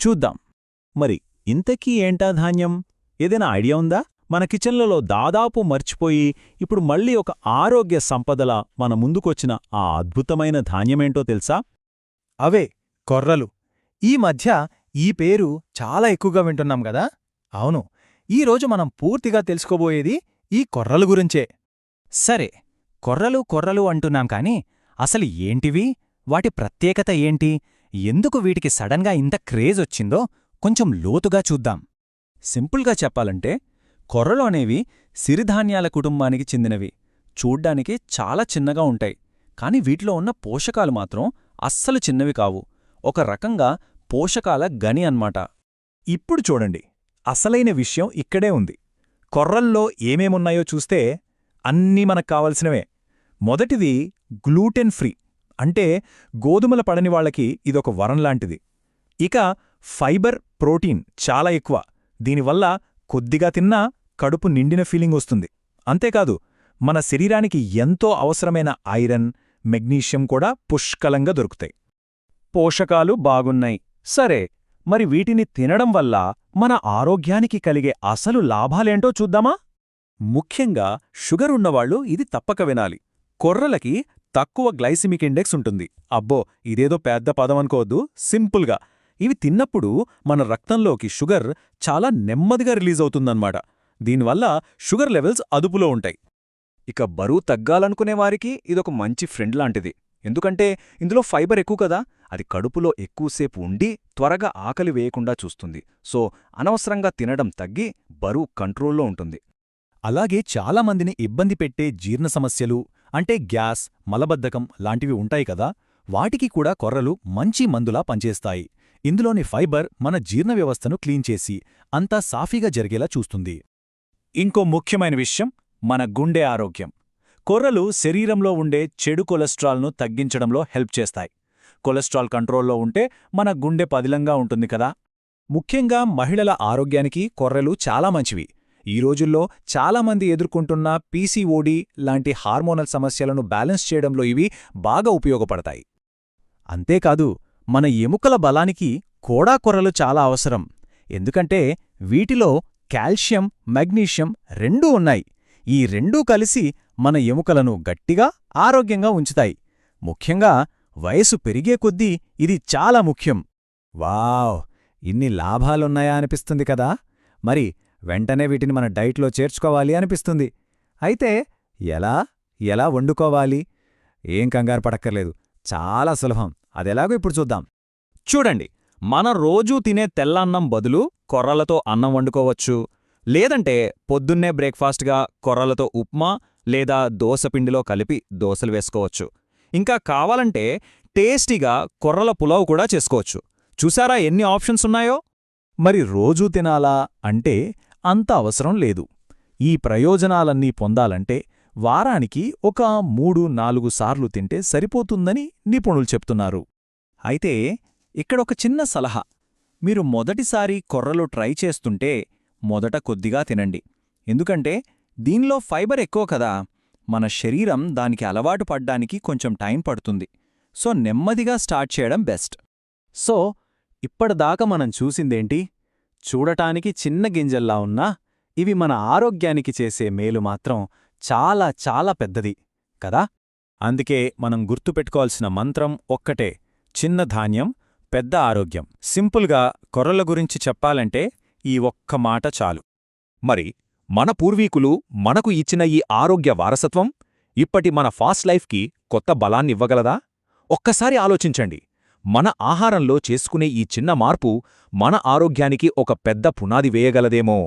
చూద్దాం. మరి ఇంతకీ ఏంటా ధాన్యం? ఏదైనా ఐడియా ఉందా? మన కిచెన్లలో దాదాపు మర్చిపోయి ఇప్పుడు మళ్ళీ ఒక ఆరోగ్య సంపదల మన ముందుకొచ్చిన ఆ అద్భుతమైన ధాన్యమేంటో తెలుసా? అవే కొర్రలు. ఈ మధ్య ఈ పేరు చాలా ఎక్కువగా వింటున్నాం గదా? అవును. ఈరోజు మనం పూర్తిగా తెలుసుకోబోయేది ఈ కొర్రలు గురించే. సరే కొర్రలు కొర్రలు అంటున్నాం కాని అసలు ఏంటివి? వాటి ప్రత్యేకత ఏంటి? ఎందుకు వీటికి సడన్గా ఇంత క్రేజ్ వచ్చిందో కొంచెం లోతుగా చూద్దాం. సింపుల్గా చెప్పాలంటే కొర్రలు అనేవి సిరిధాన్యాల కుటుంబానికి చెందినవి. చూడ్డానికి చాలా చిన్నగా ఉంటాయి. కాని వీటిలో ఉన్న పోషకాలు మాత్రం అస్సలు చిన్నవి కావు. ఒక రకంగా పోషకాల గని అన్మాట ఇప్పుడు చూడండి. అసలైన విషయం ఇక్కడే ఉంది. కొర్రల్లో ఏమేమున్నాయో చూస్తే అన్నీ మనకు కావలసినవే. మొదటిది గ్లూటెన్ ఫ్రీ. అంటే గోధుమల పడని వాళ్ళకి ఇదొక వరం లాంటిది. ఇక ఫైబర్ ప్రోటీన్ చాలా ఎక్కువ. దీనివల్ల కొద్దిగా తిన్నా కడుపు నిండిన ఫీలింగ్ వస్తుంది. అంతేకాదు మన శరీరానికి ఎంతో అవసరమైన ఐరన్ మెగ్నీషియం కూడా పుష్కలంగా దొరుకుతాయి. పోషకాలు బాగున్నాయి. సరే మరి వీటిని తినడం వల్ల మన ఆరోగ్యానికి కలిగే అసలు లాభాలేంటో చూద్దామా? ముఖ్యంగా షుగర్ ఉన్నవాళ్ళు ఇది తప్పక వినాలి. కొర్రలకి తక్కువ గ్లైసిమిక్ ఇండెక్స్ ఉంటుంది. అబ్బో ఇదేదో పెద్ద పదం అనుకోవద్దు. సింపుల్గా. ఇవి తిన్నప్పుడు మన రక్తంలోకి షుగర్ చాలా నెమ్మదిగా రిలీజ్ అవుతుందన్నమాట. దీనివల్ల షుగర్ లెవెల్స్ అదుపులో ఉంటాయి. ఇక బరువు తగ్గాలనుకునే వారికి ఇదొక మంచి ఫ్రెండ్ లాంటిది. ఎందుకంటే ఇందులో ఫైబర్ ఎక్కువ కదా అది కడుపులో ఎక్కువసేపు ఉండి త్వరగా ఆకలి వేయకుండా చూస్తుంది. సో అనవసరంగా తినడం తగ్గి బరువు కంట్రోల్లో ఉంటుంది. అలాగే చాలామందిని ఇబ్బంది పెట్టే జీర్ణ సమస్యలు అంటే గ్యాస్ మలబద్ధకం లాంటివి ఉంటాయి కదా వాటికి కూడా కొర్రలు మంచి మందులా పనిచేస్తాయి. ఇందులోని ఫైబర్ మన జీర్ణ వ్యవస్థను క్లీన్ చేసి అంతా సాఫీగా జరిగేలా చూస్తుంది. ఇంకో ముఖ్యమైన విషయం మన గుండె ఆరోగ్యం. కొర్రలు శరీరంలో ఉండే చెడు కొలెస్ట్రాల్ను తగ్గించడంలో హెల్ప్ చేస్తాయి. కొలెస్ట్రాల్ కంట్రోల్లో ఉంటే మన గుండె పదిలంగా ఉంటుంది కదా. ముఖ్యంగా మహిళల ఆరోగ్యానికి కొర్రలు చాలా మంచివి. ఈ రోజుల్లో చాలామంది ఎదుర్కొంటున్న పీసీఓడి లాంటి హార్మోనల్ సమస్యలను బ్యాలెన్స్ చేయడంలో ఇవి బాగా ఉపయోగపడతాయి. అంతేకాదు మన ఎముకల బలానికి కోడా కొరలు చాలా అవసరం. ఎందుకంటే వీటిలో కాల్షియం మెగ్నీషియం రెండూ ఉన్నాయి. ఈ రెండూ కలిసి మన ఎముకలను గట్టిగా ఆరోగ్యంగా ఉంచుతాయి. ముఖ్యంగా వయసు పెరిగే కొద్దీ ఇది చాలా ముఖ్యం. వావ్! ఇన్ని లాభాలున్నాయా అనిపిస్తుంది కదా! మరి వెంటనే వీటిని మన డైట్లో చేర్చుకోవాలి అనిపిస్తుంది. అయితే ఎలా? ఎలా వండుకోవాలి? ఏం కంగారు పడక్కర్లేదు. చాలా సులభం. అదెలాగో ఇప్పుడు చూద్దాం. చూడండి. మన రోజూ తినే తెల్లన్నం బదులు కొర్రలతో అన్నం వండుకోవచ్చు. లేదంటే పొద్దున్నే బ్రేక్ఫాస్ట్గా కొర్రలతో ఉప్మా లేదా దోసపిండిలో కలిపి దోసలు వేసుకోవచ్చు. ఇంకా కావాలంటే టేస్టీగా కొర్రల పులావ్ కూడా చేసుకోవచ్చు. చూసారా ఎన్ని ఆప్షన్స్ ఉన్నాయో? మరి రోజూ తినాలా అంటే అంత అవసరం లేదు. ఈ ప్రయోజనాలన్నీ పొందాలంటే వారానికి ఒక మూడు నాలుగు సార్లు తింటే సరిపోతుందని నిపుణులు చెప్తున్నారు. అయితే ఇక్కడొక చిన్న సలహా. మీరు మొదటిసారి కొర్రలు ట్రై చేస్తుంటే మొదట కొద్దిగా తినండి. ఎందుకంటే దీనిలో ఫైబర్ ఎక్కువ కదా. మన శరీరం దానికి అలవాటు పడ్డానికి కొంచెం టైం పడుతుంది. సో నెమ్మదిగా స్టార్ట్ చేయడం బెస్ట్. సో ఇప్పటిదాకా మనం చూసిందేంటి? చూడటానికి చిన్న గింజల్లా ఉన్నా ఇవి మన ఆరోగ్యానికి చేసే మేలు మాత్రం చాలా చాలా పెద్దది కదా? అందుకే మనం గుర్తుపెట్టుకోవాల్సిన మంత్రం ఒక్కటే చిన్న ధాన్యం పెద్ద ఆరోగ్యం. సింపుల్గా కొర్రల గురించి చెప్పాలంటే ఈ ఒక్క మాట చాలు. మరి మన పూర్వీకులు మనకు ఇచ్చిన ఈ ఆరోగ్య వారసత్వం ఇప్పటి మన ఫాస్ట్ లైఫ్కి కొత్త బలాన్నివ్వగలదా? ఒక్కసారి ఆలోచించండి. మన ఆహారంలో చేసుకునే ఈ చిన్న మార్పు మన ఆరోగ్యానికి ఒక పెద్ద పునాది వేయగలదేమో.